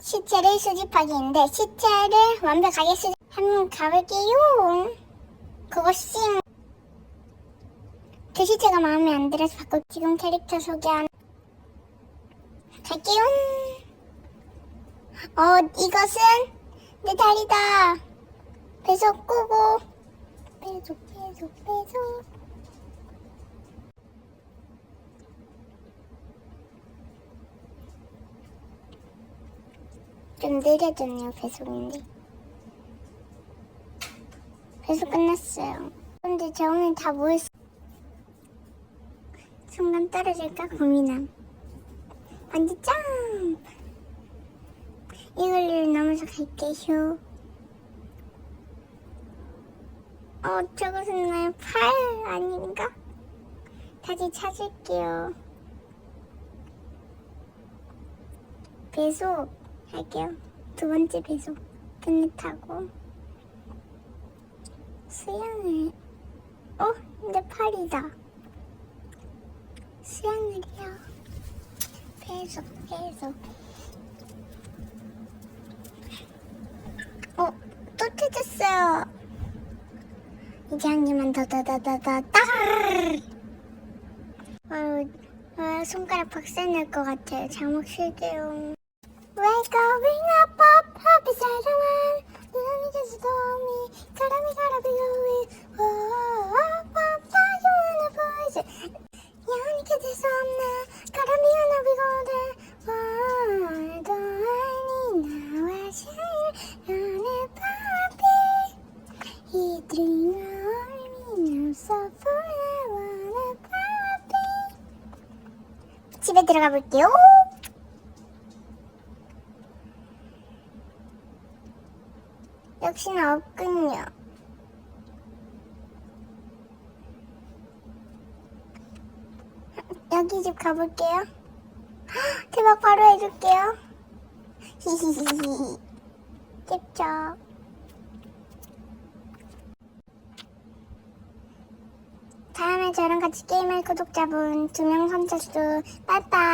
시체를 수집하기인데 시체를 완벽하게 수집 한번 가볼게요. 그것이 그 시체가 마음에 안 들어서 바꿔 지금 캐릭터 소개한 갈게요. 어 이것은 내 다리다. 배속 끄고. 배속 배속 배속 좀 느려졌네요 배속인데. 배속 끝났어요. 근데 저 오늘 다 모였어? 순간 떨어질까? 고민함. 반지 점프 이걸 넘어서 갈게요. 어 저것은 나의 팔 아닌가? 다시 찾을게요. 배속 할게요. 두 번째 배속 끝내타고 수영을 어? 내 팔이다. 수영을요. 배속 배속. 어? 또 찾았어요. 이제 한 개만 더 더 더 더더 따르르르. 어, 어, 손가락 박살 날 것 같아요. 자막 쓸게요. We're going up, up, up beside the land. 눈이 계속 me. 사람이 살아비고 Whoa, up, up, fly you in the voice. 연이 계속 수 없나. 바람이 하나 비거든. Why do I need now? shine on a puppy. 이 dream of me now so forever. puppy. 집에 들어가 볼게요. 역시나 없군요. 여기 집 가볼게요. 헉, 대박 바로 해줄게요. 히히히히. 찝쩍. 다음에 저랑 같이 게임할 구독자분 두 명 선착순 빠이빠이.